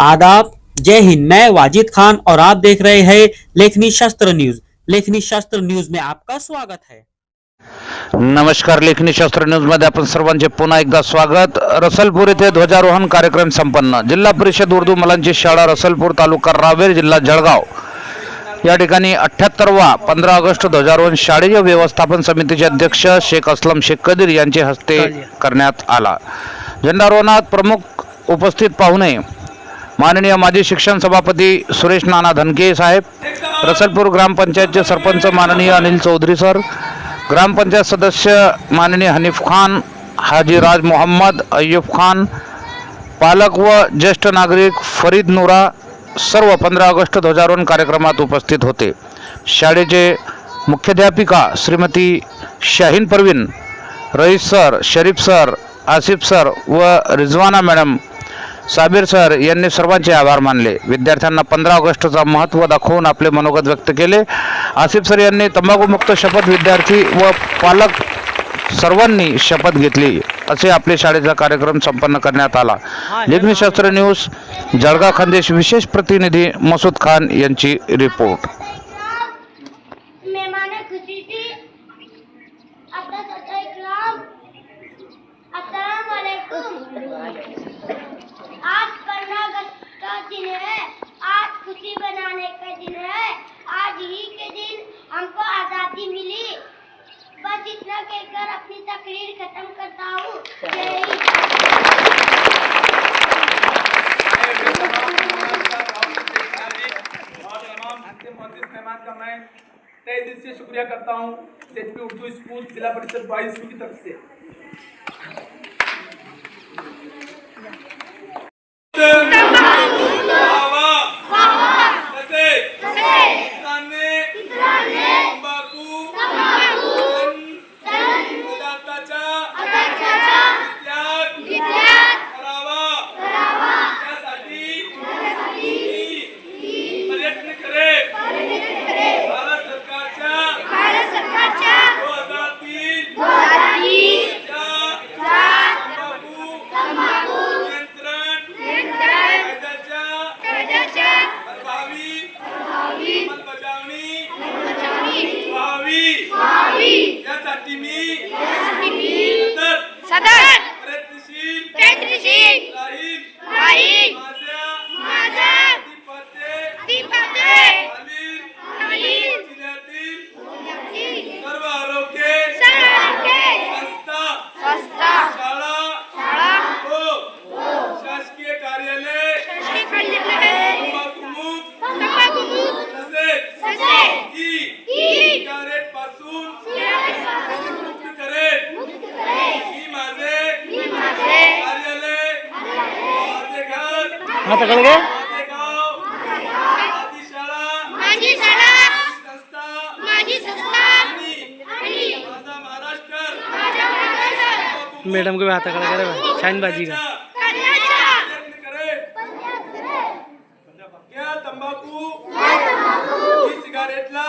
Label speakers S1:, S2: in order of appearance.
S1: आदाब। जय हिंद। मैं वाजिद खान और आप देख रहे हैं लेखनी शास्त्र न्यूज। लेखनी शास्त्र न्यूज में आपका स्वागत है।
S2: नमस्कार लेखनी शास्त्र न्यूजमध्ये आपण सर्वांचे पुन्हा एकदा स्वागत. रसलपूर येथे ध्वजारोहण कार्यक्रम संपन्न. जिल्हा परिषद उर्दू मुलांची शाळा रसलपूर तालुका रावेर जिल्हा जळगाव. या ठिकाणी अठ्याहत्तरवा पंधरा ऑगस्ट ध्वजारोहण शाळेय व्यवस्थापन समितीचे अध्यक्ष शेख असलम शेख कदीर यांचे हस्ते करण्यात आला. झेंडारोहणात प्रमुख उपस्थित पाहुणे माननीय माजी शिक्षण सभापती सुरेश नाना धनके साहेब रसलपूर ग्रामपंचायतचे सरपंच माननीय अनिल चौधरी सर ग्रामपंचायत सदस्य माननीय हनीफ खान हाजी राज मोहम्मद अय्यूब खान पालक व ज्येष्ठ नागरिक फरीद नुरा सर्व पंधरा ऑगस्ट ध्वजारोहण कार्यक्रमात उपस्थित होते. शाळेचे मुख्याध्यापिका Shrimati Shaheen Parveen Rais sir Sharif sir Asif sir व रिजवाना मॅडम साबीर सर यांनी सर्वांचे आभार मानले. विद्यार्थ्यांना पंधरा ऑगस्टचा महत्त्व दाखवून आपले मनोगत व्यक्त केले. आसिफ सर यांनी तंबाखूमुक्त शपथ विद्यार्थी व पालक सर्वांनी शपथ घेतली. असे आपले शाळेचा कार्यक्रम संपन्न करण्यात आला. लेखनीशास्त्र न्यूज जळगाव खानदेश विशेष प्रतिनिधी मसूद खान यांची रिपोर्ट.
S3: इतना कहकर अपनी तकरीर खत्म करता हूँ।
S4: से शुक्रिया करता हूँ एच उर्दू स्कूल जिला परिषद बाईस की तरफ़ से तंबाखू प्रभावी अंमलबजावणी व्हावी यासाठी मी सतत घर माझे गाव माझी शाळा माझी संस्था आणि माझा महाराष्ट्र.
S5: मैडम को खड़ा करे शाहीन बाजी का
S4: तंबाखू. सिगारेटला